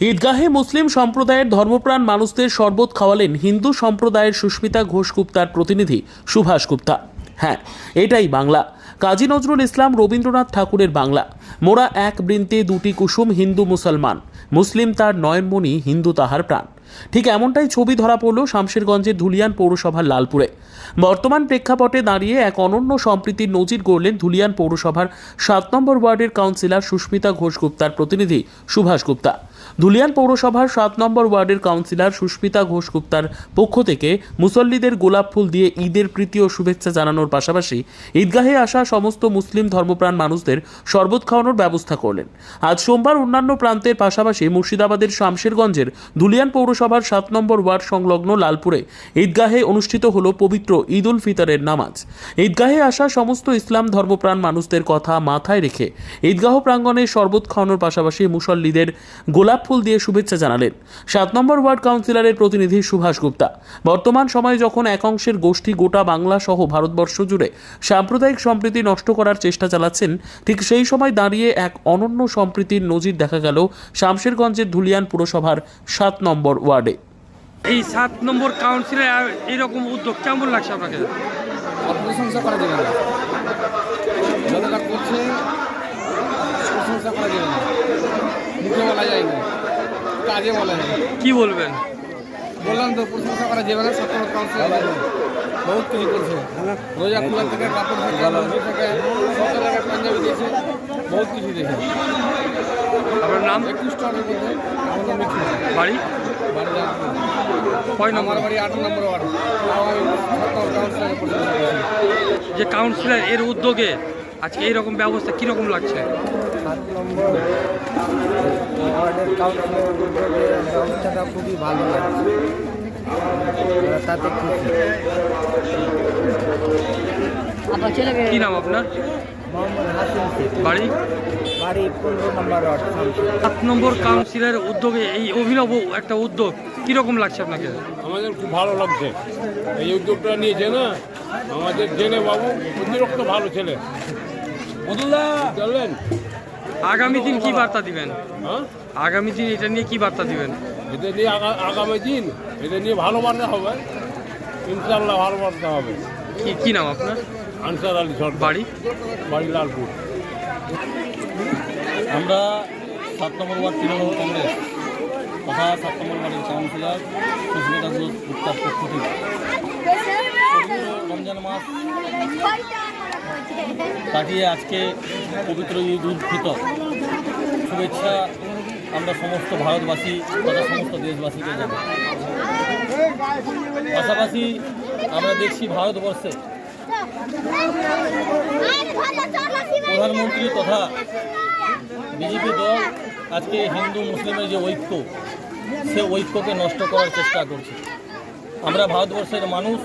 ঈদগাহে মুসলিম সম্প্রদায়ের ধর্মপ্রাণ মানুষদের শরবত খাওয়ালেন হিন্দু সম্প্রদায়ের সুস্মিতা ঘোষ গুপ্তার প্রতিনিধি সুভাষ গুপ্তা। হ্যাঁ এটাই বাংলা। কাজী নজরুল ইসলাম রবীন্দ্রনাথ ঠাকুরের বাংলা। মোরা এক বৃন্তে দুটি কুসুম হিন্দু মুসলমান। মুসলিম তার নয়নমণি, হিন্দু তাহার প্রাণ। ঠিক এমনটাই ছবি ধরা পড়ল শামশেরগঞ্জের ধুলিয়ান পৌরসভার লালপুরে। বর্তমান প্রেক্ষাপটে দাঁড়িয়ে এক অনন্য সম্প্রীতির নজির গড়লেন ধুলিয়ান পৌরসভার সাত নম্বর ওয়ার্ডের কাউন্সিলর সুস্মিতা ঘোষ গুপ্তার প্রতিনিধি সুভাষ গুপ্তা। ধুলিয়ান পৌরসভার সাত নম্বর ওয়ার্ডের কাউন্সিলর সুস্মিতা ঘোষ গুপ্তার পক্ষ থেকে মুসল্লিদের গোলাপ ফুল দিয়ে ঈদের প্রীতি ও শুভেচ্ছা জানানোর পাশাপাশি ঈদগাহে আসা সমস্ত মুসলিম ধর্মপ্রাণ মানুষদের শরবত খাওয়ানোর ব্যবস্থা করলেন। আজ সোমবার অন্যান্য প্রান্তের পাশাপাশি মুর্শিদাবাদের শামশেরগঞ্জের ধুলিয়ান পৌরসভার সাত নম্বর ওয়ার্ড সংলগ্ন লালপুরে ঈদগাহে অনুষ্ঠিত হল পবিত্র ঈদ উল ফিতরের নামাজ। ঈদগাহে আসা সমস্ত ইসলাম ধর্মপ্রাণ মানুষদের কথা মাথায় রেখে ঈদগাহ প্রাঙ্গণে শরবত খাওয়ানোর পাশাপাশি মুসল্লিদের গোলাপ ফুল দিয়ে শুভেচ্ছা জানালেন। সাত নম্বর ওয়ার্ড কাউন্সিলরের প্রতিনিধি সুভাষ গুপ্তা। বর্তমান সময়ে যখন এক অংশের গোষ্ঠী গোটা বাংলা সহ ভারতবর্ষ জুড়ে সাম্প্রদায়িক সম্প্রীতি নষ্ট করার চেষ্টা চালাচ্ছেন ঠিক সেই সময় দাঁড়িয়ে এক অনন্য সম্প্রীতির নজির দেখা গেল শামশেরগঞ্জের ধুলিয়ান পুরসভার সাত নম্বর ওয়ার্ডে। এই সাত নম্বর কাউন্সিলে এইরকম উদ্যোগ কেমন লাগছে আপনাকে? আর প্রশংসা করা যাবে না। করছে প্রশংসা করা যাবে না। মুখে বলা যায় না। কাজে বলা যায় কি বলবেন? বললাম তো প্রশংসা করা যাবে না সতেরো কাউন্সিল বহুত কিছু করছে। রোজা খোলা থেকে কাপড় থেকে লুঙ্গি থেকে সব জায়গায় পাঞ্জাবি দিয়েছে বহুত কিছু দিয়েছে। আপনার নাম? একুশ টাকার মধ্যে আমার মিঠু। বাড়ি? কয় নম্বর? বাড়ি আট নম্বর ওয়ার্ড। যে কাউন্সিলর এর উদ্যোগে আজকে এইরকম ব্যবস্থা কীরকম লাগছে? সাত নম্বর ওয়ার্ডের কাউন্সিলর উদ্যোগে খুবই ভালো লাগছে। তাতে খুশি। কি নাম আপনার? মোহাম্মদ হাসিম বাড়ি? বাড়ি পনেরো নম্বর ওয়ার্ড সাত নম্বর কাউন্সিলের উদ্যোগে এই অভিনব একটা উদ্যোগ কীরকম লাগছে আপনাকে? আমাদের খুব ভালো লাগছে। এই উদ্যোগটা নিয়েছে না? আমাদের জেনে বাবু অতিরিক্ত ভালো ছেলে। জানলেন আগামী দিন কি বার্তা দিবেন? হ্যাঁ আগামী দিন এটা নিয়ে কি বার্তা দিবেন? এটা নিয়ে আগা- আগামী দিন এটা নিয়ে ভালো বার্তা হবে। ইনশাল্লাহ ভালো বার্তা হবে। কি কি নাম আপনার? আনসার আলী সরকার। বাড়ি? বাড়ি লালপুর। আমরা সাত নম্বর ওয়ার্ড তৃণমূল কংগ্রেস তথা সাত নম্বর ওয়ার্ডের কাউন্সিলর সুস্মিতা ঘোষ গুপ্তার পক্ষ থেকে রমজান মাস কাটিয়ে আজকে পবিত্র ঈদ উল ফিতর শুভেচ্ছা, আমরা সমস্ত ভারতবাসী তথা সমস্ত দেশবাসীকে জানাই। পাশাপাশি আমরা দেখছি ভারতবর্ষে প্রধানমন্ত্রী তথা বিজেপি দল আজকে হিন্দু মুসলিমের যে ঐক্য, সে ঐক্যকে নষ্ট করার চেষ্টা করছে। আমরা ভারতবর্ষের মানুষ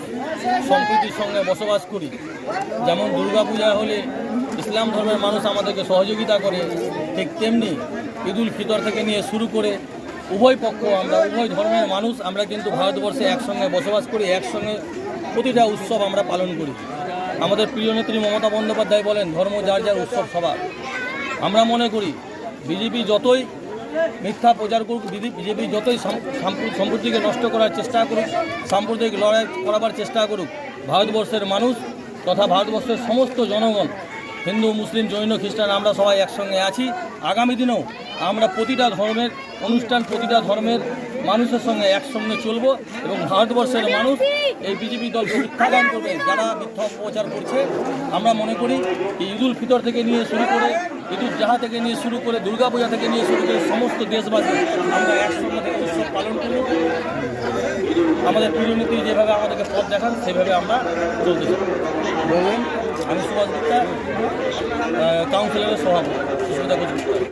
সম্প্রীতির সঙ্গে বসবাস করি। যেমন দুর্গাপূজা হলে ইসলাম ধর্মের মানুষ আমাদেরকে সহযোগিতা করে, ঠিক তেমনি ঈদুল ফিতর থেকে নিয়ে শুরু করে উভয় পক্ষ আমরা, উভয় ধর্মের মানুষ আমরা কিন্তু ভারতবর্ষে একসঙ্গে বসবাস করি, একসঙ্গে প্রতিটা উৎসব আমরা পালন করি। আমাদের প্রিয় নেত্রী মমতা বন্দ্যোপাধ্যায় বলেন, ধর্ম যার যার উৎসব সবার। আমরা মনে করি, বিজেপি যতই মিথ্যা প্রচার করুক বিজেপি যতই সাম- সাম্প্র- সম্প্রীতিকে নষ্ট করার চেষ্টা করুক, সাম্প্রদায়িক লড়াই করাবার চেষ্টা করুক, ভারতবর্ষের মানুষ তথা ভারতবর্ষের সমস্ত জনগণ, হিন্দু, মুসলিম, জৈন, খ্রিস্টান, আমরা সবাই একসঙ্গে আছি। আগামী দিনেও আমরা প্রতিটা ধর্মের অনুষ্ঠান, প্রতিটা ধর্মের মানুষের সঙ্গে একসঙ্গে চলব এবং ভারতবর্ষের মানুষ এই বিজেপি দলকে উত্থাপন করবে। যারা মিথ্যা প্রচার করছে, আমরা মনে করি এই ঈদুল ফিতর থেকে নিয়ে শুরু করে ঈদুল জাহা থেকে নিয়ে শুরু করে দুর্গাপূজা থেকে নিয়ে শুরু করে সমস্ত দেশবাসী আমরা একসঙ্গে উৎসব পালন করব আমাদের পুরনীতি যেভাবে আমাদেরকে পথ দেখান, সেভাবে আমরা চলতে চাই আমি সুভাষ গুপ্তা কাউন্সিলরের সভাপতি।